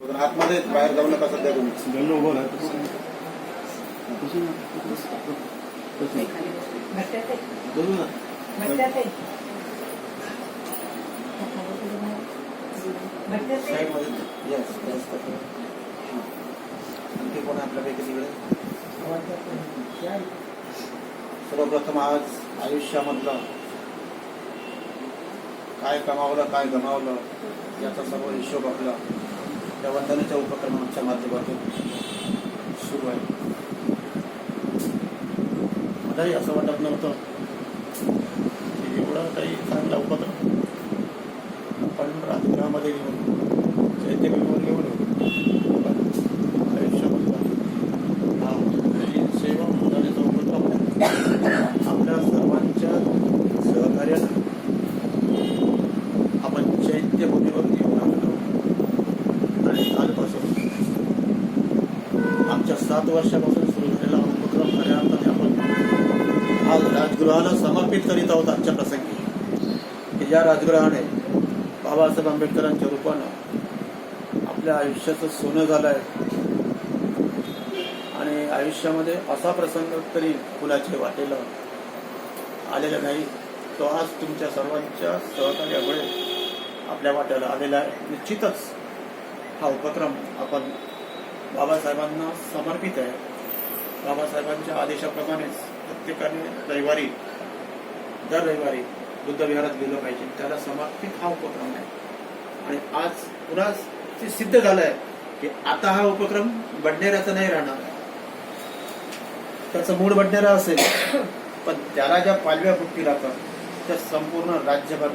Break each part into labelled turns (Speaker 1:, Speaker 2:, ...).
Speaker 1: आतमध्ये बाहेर जाऊ नका सध्या तुम्ही.
Speaker 2: गल्लो उभं.
Speaker 1: आणखी कोण आहे आपल्यापैकी तिकडे? सर्वप्रथम आज आयुष्यामधलं काय कमावलं काय गमावलं याचा सर्व हिशोब आपला. या वंदनेच्या उपक्रमाच्या माध्यमातून सुरू आहे. मलाही असं वाटत नव्हतं की एवढा काही चांगला उपक्रम आपण राजकारणामध्ये घेऊन चैत्यभूमीवर घेऊन येऊ. पण आयुष्यामधला हा ही सेवा वंदनेचा उपक्रम आपल्या सर्वांच्या सहकार्यानं आपण चैत्यभूमीवर घेऊन आलो आणि कालपासून आमच्या सात वर्षापासून सुरू झालेला हा उपक्रम खऱ्या अर्थाने आपण आज राजगृहाला समर्पित करीत आहोत आजच्या प्रसंगी. की ज्या राजगृहाने बाबासाहेब आंबेडकरांच्या रूपानं आपल्या आयुष्याचं सोनं झालं आहे आणि आयुष्यामध्ये असा प्रसंग तरी फुलाचे वाटेला आलेला नाही तो आज तुमच्या सर्वांच्या सहकार्यामुळे आपल्या वाट्याला आलेला आहे. निश्चितच हा उपक्रम आपण बाबासाहेबांना समर्पित आहे. बाबासाहेबांच्या आदेशाप्रमाणेच प्रत्येकाने रविवारी दर रविवारी बुद्ध विहारात गेलं पाहिजे. त्याला समर्पित हा उपक्रम आहे. आणि आज पुन्हा ते सिद्ध झालंय की आता हा उपक्रम बडनेराचा नाही राहणार. त्याचं मूळ बडनेरा असेल. पण त्याला ज्या पालव्या फुटती राहतात त्या संपूर्ण राज्यभर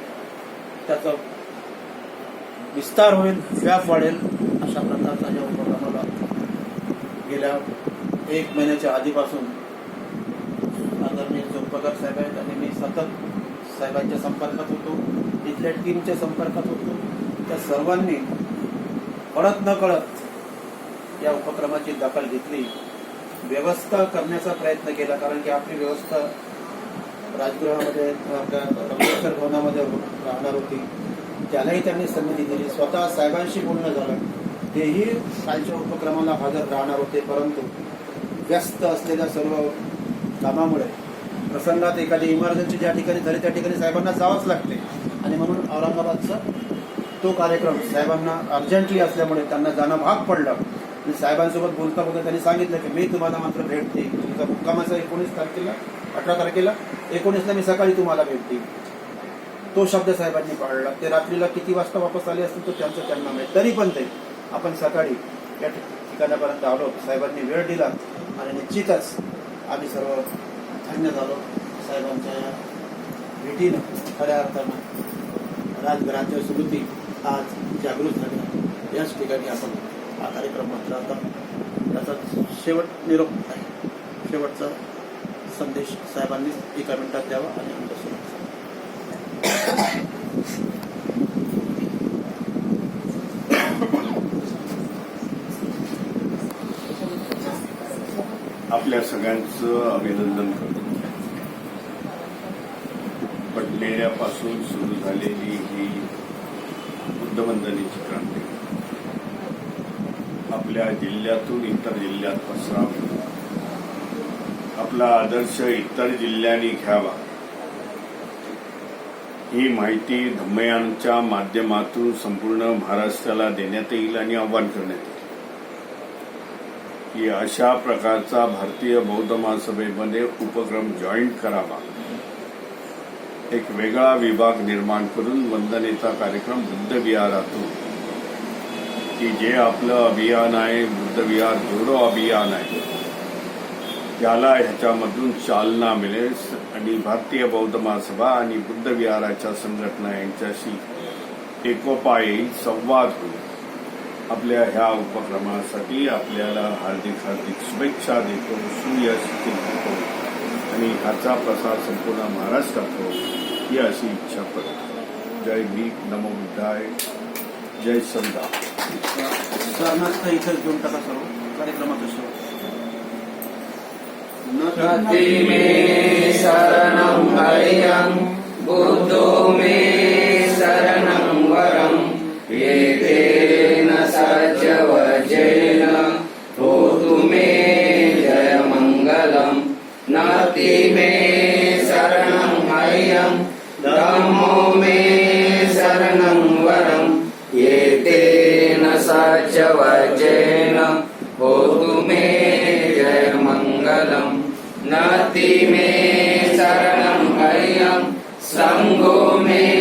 Speaker 1: त्याचा विस्तार होईल व्याप वाढेल अशा प्रकारचा या उपक्रमाला गेल्या एक महिन्याच्या आधीपासून आदरणीय जोगपगार साहेब आहेत आणि मी सतत साहेबांच्या संपर्कात होतो इथल्या टीमच्या संपर्कात होतो. त्या सर्वांनी कळत न कळत या उपक्रमाची दखल घेतली. व्यवस्था करण्याचा प्रयत्न केला कारण की आपली व्यवस्था राजगृहामध्ये आपल्या आंबेडकर भवनामध्ये राहणार होती. त्यालाही त्यांनी संमती दिली. स्वतः साहेबांशी बोलणं झालं. तेही कालच्या उपक्रमाला हजर राहणार होते परंतु व्यस्त असलेल्या सर्व कामामुळे प्रसंगात एखादी इमर्जन्सी ज्या ठिकाणी झाली त्या ठिकाणी साहेबांना जावंच लागते. आणि म्हणून औरंगाबादचा तो कार्यक्रम साहेबांना अर्जंटली असल्यामुळे त्यांना जाणं भाग पडलं. आणि साहेबांसोबत बोलता बोलता त्यांनी सांगितलं की मी तुम्हाला मात्र भेट देईन तुमचा मुक्कामाचा एकोणीस तारखेला अठरा तारखेला एकोणीसला मी सकाळी तुम्हाला भेट देईन तो शब्द साहेबांनी पाळला. ते रात्रीला किती वाजता वापस आले असतील तो त्यांचं त्यांना माहीत. तरी पण ते आपण सकाळी या ठिकाणापर्यंत आलो. साहेबांनी वेळ दिला आणि निश्चितच आम्ही सर्व धन्य झालो. साहेबांच्या या भेटीनं खऱ्या अर्थानं राजघराच्या स्मृती आज जागृत झाल्या याच ठिकाणी आपण हा कार्यक्रम म्हटला होता. त्याचा शेवट निरोप आहे. शेवटचा संदेश साहेबांनी एका मिनिटात द्यावा आणि
Speaker 2: आपल्या सगळ्यांचं अभिनंदन करतो. पडलेल्यापासून सुरू झालेली ही बुद्धवंदनेची क्रांती. आपल्या जिल्ह्यातून इतर जिल्ह्यात पसरावी. आपला आदर्श इतर जिल्ह्यांनी घ्यावा. ही माहिती धम्मयांच्या माध्यमातून संपूर्ण महाराष्ट्राला देण्यात येईल आणि आव्हान करण्यात येईल. की अशा प्रकारचा भारतीय बौद्ध महासभेमध्ये उपक्रम जॉईंट करावा. एक वेगळा विभाग निर्माण करून वंदनेचा कार्यक्रम बुद्धविहारातून की जे आपलं अभियान आहे बुद्धविहार जोडो अभियान आहे. त्याला ह्याच्यामधून चालना मिळेल आणि भारतीय बौद्ध महासभा आणि बुद्धविहाराच्या संघटना यांच्याशी एकोपा येईल संवाद होईल. आपल्या ह्या उपक्रमासाठी आपल्याला हार्दिक हार्दिक शुभेच्छा देतो सुयश देतो आणि ह्याचा प्रसार संपूर्ण महाराष्ट्रात हो ही अशी इच्छा करतो जय भीम नमो बुद्धाय जय समदा
Speaker 1: सरनाथ इथंच घेऊन टाका सर्व कार्यक्रमाचं शेवट
Speaker 3: नति मे शरणं हरियं बुद्धो मे संगो मे